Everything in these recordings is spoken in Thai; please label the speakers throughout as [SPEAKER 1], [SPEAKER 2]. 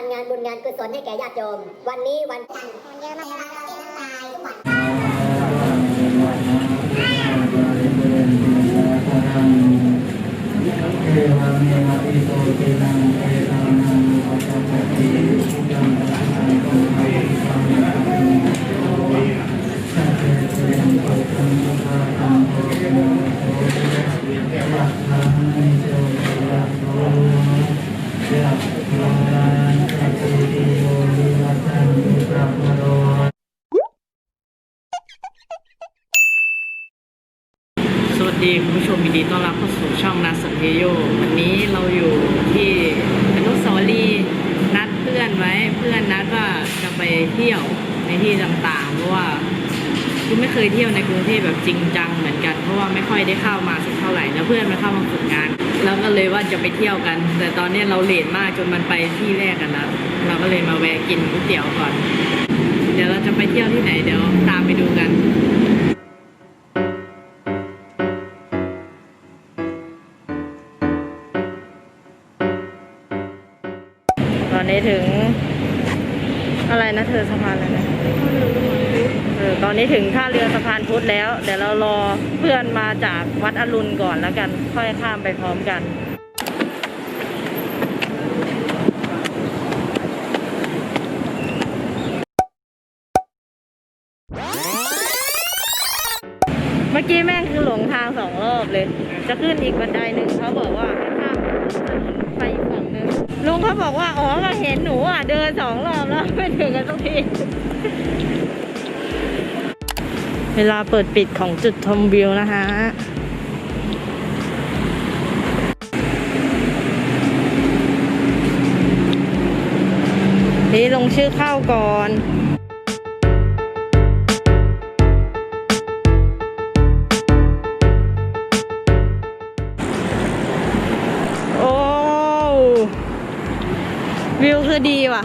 [SPEAKER 1] านงานบุญงานกุศลให้แก่ญาติโยม วันนี้วันจันทร์คนเยอะมากเต้นตายทุกวัน
[SPEAKER 2] เอวเมวะอิโตเกนังเท สวัส
[SPEAKER 3] ดีคุณผู้ชมยินดีต้อนรับเข้าสู่ช่องนัสเพโยวันนี้เราอยู่ที่อนุสาวรีย์นัดเพื่อนไว้เพื่อนนัดว่าจะไปเที่ยวในที่ต่างๆ เพราะว่าคือไม่เคยเที่ยวในกรุงเทพแบบจริงจังเหมือนกัน เพราะว่าไม่ค่อยได้เข้ามาสักเท่าไหร่แล้วเพื่อนมาเข้ามาฝึกงานเราก็เลยว่าจะไปเที่ยวกัน แต่ตอนนี้เราเลทมากจนมันไปที่แรกกันแล้วเราก็เลยมาแวะกินก๋วยเตี๋ยวก่อน เดี๋ยวเราจะไปเที่ยวที่ไหนเดี๋ยวตามไปดูกัน ถึง อะไรนะเธอสะพานอะไรนะเออตอนนี้ถึงท่าเรือสะพานพุทธแล้ว เดี๋ยวเรารอเพื่อนมาจากวัดอรุณก่อนแล้วกัน ค่อยข้ามไปพร้อมกันเมื่อกี้แม่งคือหลงทางสองรอบเลย จะขึ้นอีกบันไดหนึ่งเขาบอกว่าให้ข้ามถนน ไปอีกฝั่งนึงลุงเขาบอกว่า อ๋อก็เห็นหนูอะ เดินสองรอบแล้วไม่ถึงกันสักที เวลาเปิดปิดของจุดชมวิวนะฮะนี่ลงชื่อเข้าก่อน วิวคือดีว่ะ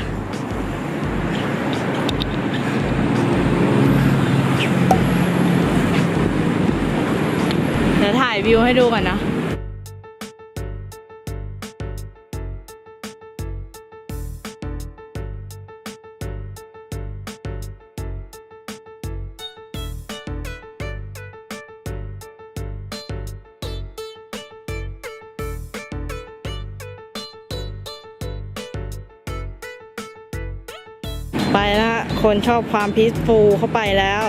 [SPEAKER 3] เดี๋ยวถ่ายวิวให้ดูก่อนนะ ไปละคนชอบความพีซฟูลเข้าไปแล้ว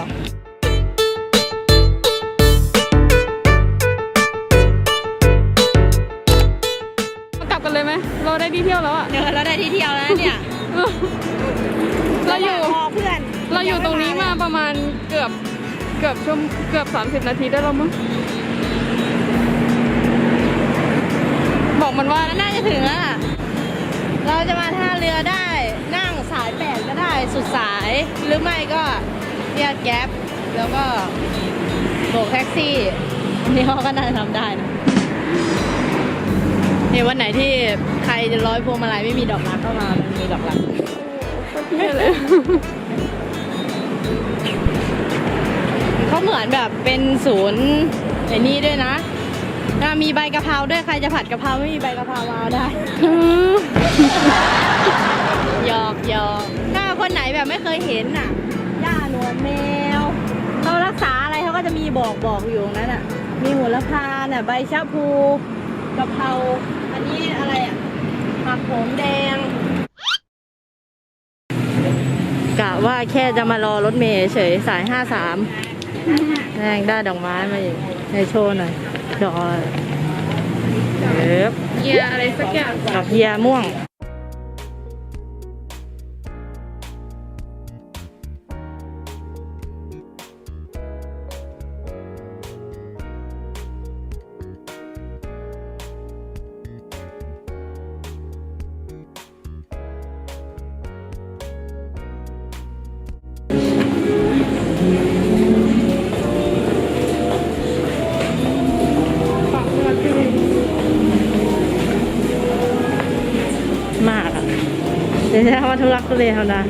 [SPEAKER 4] กลับกันเลยไหม เราได้ที่เที่ยวแล้วอะ
[SPEAKER 3] เดี๋ยวเราได้ที่เที่ยวแล้วเนี่ย
[SPEAKER 4] เราอยู่
[SPEAKER 3] พอเพื่อน
[SPEAKER 4] เราอยู่ตรงนี้มาประมาณเกือบเกือบชั่วโมงเกือบ 30 นาทีได้แล้วมั้ง บอกมันว่า
[SPEAKER 3] น่าจะถึงแล้วล่ะ เราจะมาท่าเรือได้นั่งสายแปดก็ได้ สุดสาย หรือไม่ก็เรียกแก๊ปแล้วก็โบกแท็กซี่อันนี่เขาก็น่าจะทำได้นะนี่วันไหนที่ใครจะร้อยพวงมาลัยไม่มีดอกรักเข้ามามันมีดอกรัก
[SPEAKER 4] เนี่ยเลย
[SPEAKER 3] เขาเหมือนแบบเป็นศูนย์ไอ้นี่ด้วยนะอะมีใบกะเพราด้วยใครจะผัดกะเพราไม่มีใบกะเพรามาเอาได้หยอกหยอกถ้า คนไหนแบบไม่เคยเห็นน่ะย่าหนวดแมวเขารักษาอะไรเขาก็จะมีบอกบอกอยู่ตรงนั้นอะ มีหัวละพาน่ะใบชะพูกะเพราอันนี้อะไรอะผักโขมแดงกะว่าแค่จะมารอรถเมย์เฉยสายห้าสามแรงได้ดอกไม้มาอีกให้โชว์หน่อยดอกอะไรเอ๊บ
[SPEAKER 4] เยียอะไรสักอย่าง
[SPEAKER 3] ดอกเฮียม่วง ทุรักทุเลธรรมดา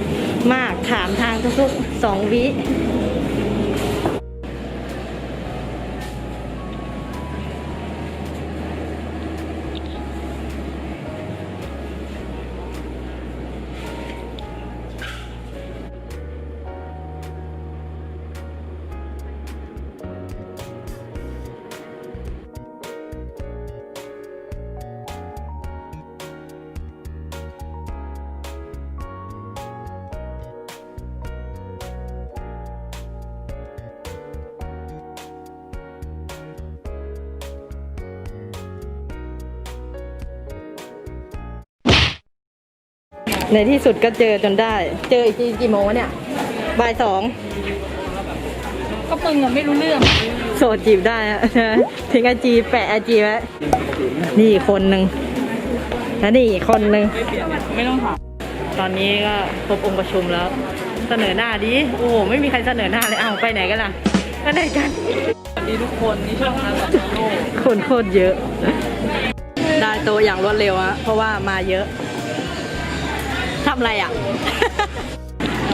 [SPEAKER 3] มากถามทางทุกๆสองวิ ในที่สุดก็เจอจนได้ เจออีกทีกี่โมงวะเนี่ย บ่ายสอง
[SPEAKER 4] ก็ปึงอะไม่รู้เรื่อง
[SPEAKER 3] โสดจีบได้อะใช่ไหมทิ้งไอจีแปะไอจีไว้ นี่อีกคนนึงและนี่อีกคนนึง
[SPEAKER 4] ไม่ต้องถาม
[SPEAKER 3] ตอนนี้ก็ครบองค์ประชุมแล้ว เสนอหน้าดิ โอ้โหไม่มีใครเสนอหน้าเลย อ้าว ไปไหนกันล่ะไปไหนกัน
[SPEAKER 4] สวัสดีทุกคนนี่ช่องนาสัตโลก
[SPEAKER 3] คนโคตรเยอะ ได้โตะอย่างรวดเร็วอะเพราะว่ามาเยอะ ทำอะไรอะ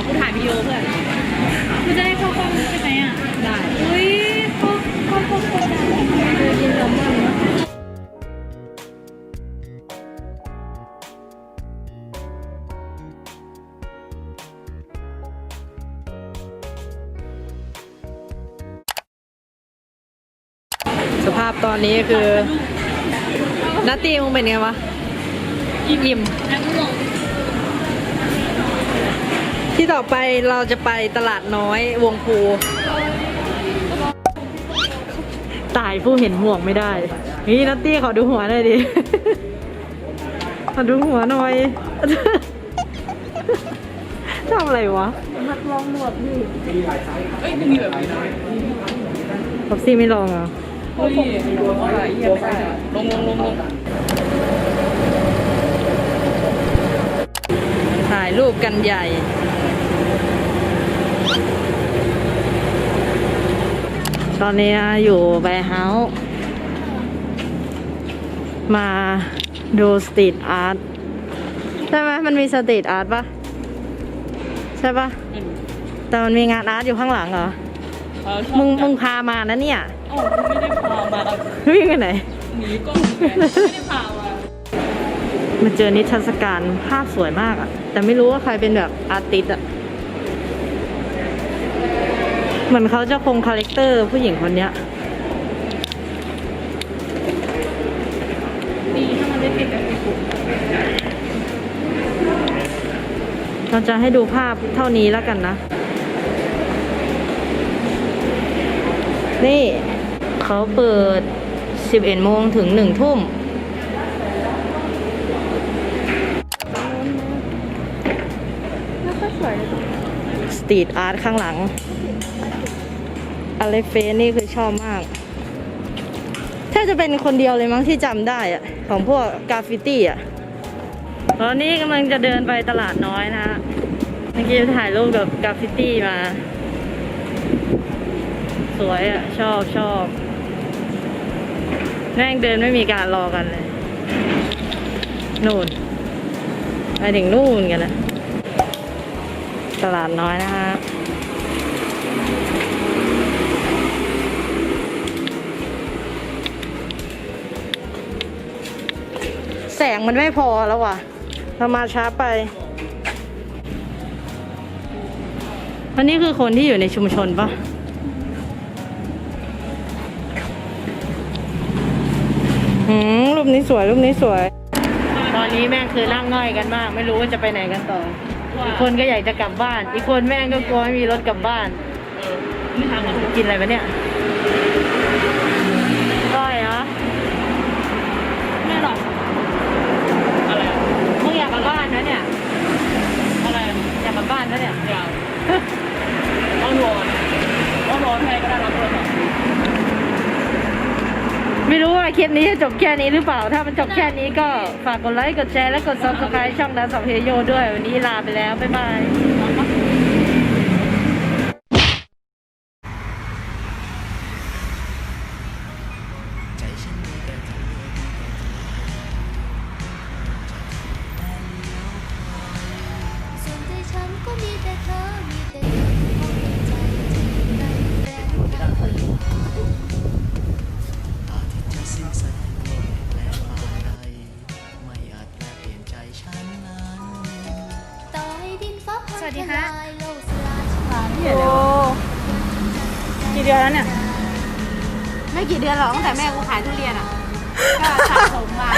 [SPEAKER 4] กูถ่ายวิดีโอเพื่อนกูจะได้เข้ากล้องใช่ไหมอะ
[SPEAKER 3] ได้
[SPEAKER 4] อุ้ยเข้าเข้าเข้าเข้าได้ยินแล้วมันนะ
[SPEAKER 3] สภาพตอนนี้คือ นัตตี้มึงเป็นไงวะ อิ่ม
[SPEAKER 4] นั่งง่วง
[SPEAKER 3] ที่ต่อไปเราจะไปตลาดน้อยวงภูตายผู้เห็นห่วงไม่ได้ นี่นัตตี้ขอดูหัวหน่อยดิ ขอดูหัวหน่อยทำอะไรวะ
[SPEAKER 4] เอ้ยมีแบบนี้นะ
[SPEAKER 3] พ็อปซี่ไม่ลองเหรอ
[SPEAKER 4] เฮ้ยอะไรเยี่ยมไม่ได้ลงลงลงลง
[SPEAKER 3] ถ่ายรูปกันใหญ่ ตอนนี้อยู่แบร์เฮาส์มาดูสตรีทอาร์ตใช่ไหมมันมีสตรีทอาร์ตปะใช่ปะแต่มันมีงานอาร์ตอยู่ข้างหลังเหรอ
[SPEAKER 4] เออชอบ
[SPEAKER 3] มึงมึงพามานะเนี่ย
[SPEAKER 4] เอ้ากูไม่ได้พามา
[SPEAKER 3] วิ่งไปไหน
[SPEAKER 4] หนีกล้องแกไม่ได้พามา
[SPEAKER 3] มาเจอนิทรรศการภาพสวยมากอะแต่ไม่รู้ว่าใครเป็นแบบอาร์ติสอะ เหมือนเขาจะคงคาแรคเตอร์ผู้หญิงคนเนี้ย
[SPEAKER 4] ดีถ้ามันได้ติดกับที่กู
[SPEAKER 3] เราจะให้ดูภาพเท่านี้แล้วกันนะ นี่เขาเปิด 11 โมงถึง 1 ทุ่ม
[SPEAKER 4] ไม่ค่อยสวยเลย
[SPEAKER 3] สตรีทอาร์ตข้างหลัง อเล็กเฟสนี่คือชอบมากแทบจะเป็นคนเดียวเลยมั้งที่จำได้อะของพวกกราฟฟิตี้อะตอนนี้กำลังจะเดินไปตลาดน้อยนะฮะเมื่อกี้ถ่ายรูปกับกราฟฟิตี้มา สวยอะชอบชอบแม่งเดินไม่มีการรอกันเลยนู่นไปถึงนู่นกันนะ ตลาดน้อยนะฮะ แสงมันไม่พอแล้วว่ะ เรามาช้าไป อันนี้คือคนที่อยู่ในชุมชนปะหืมรูปนี้สวย รูปนี้สวย ตอนนี้แม่งคือนั่งง่อยกันมาก ไม่รู้ว่าจะไปไหนกันต่อ อีกคนก็อยากจะกลับบ้าน อีกคนแม่งก็กลัวไม่มีรถกลับบ้าน
[SPEAKER 4] นี่ทางมัน
[SPEAKER 3] กินอะไรปะเนี่ยก้อยเหรอ
[SPEAKER 4] ไม่หรอกอะไรอะ
[SPEAKER 3] มึงอยากกลับบ้านนะเนี่ย
[SPEAKER 4] อะไรอะ
[SPEAKER 3] อยากกลับบ้านนะเนี่ย
[SPEAKER 4] อย่างอ้อนวอนอ้อนวอนใครก็ได้รับโทรศัพท์
[SPEAKER 3] ไม่รู้ว่า คลิปนี้จะจบแค่นี้หรือเปล่า ถ้ามันจบแค่นี้ก็ฝากกดไลค์ กดแชร์ และกด subscribe ช่องดันสับเพโยด้วย วันนี้ลาไปแล้ว บ๊ายบาย ดีค่ะ
[SPEAKER 4] โอ้กี่เดือนแล้วเนี่ย
[SPEAKER 3] ไม่กี่เดือนหรอกตั้งแต่แม่กูขายทุเรียนอะ ก็สะสมมา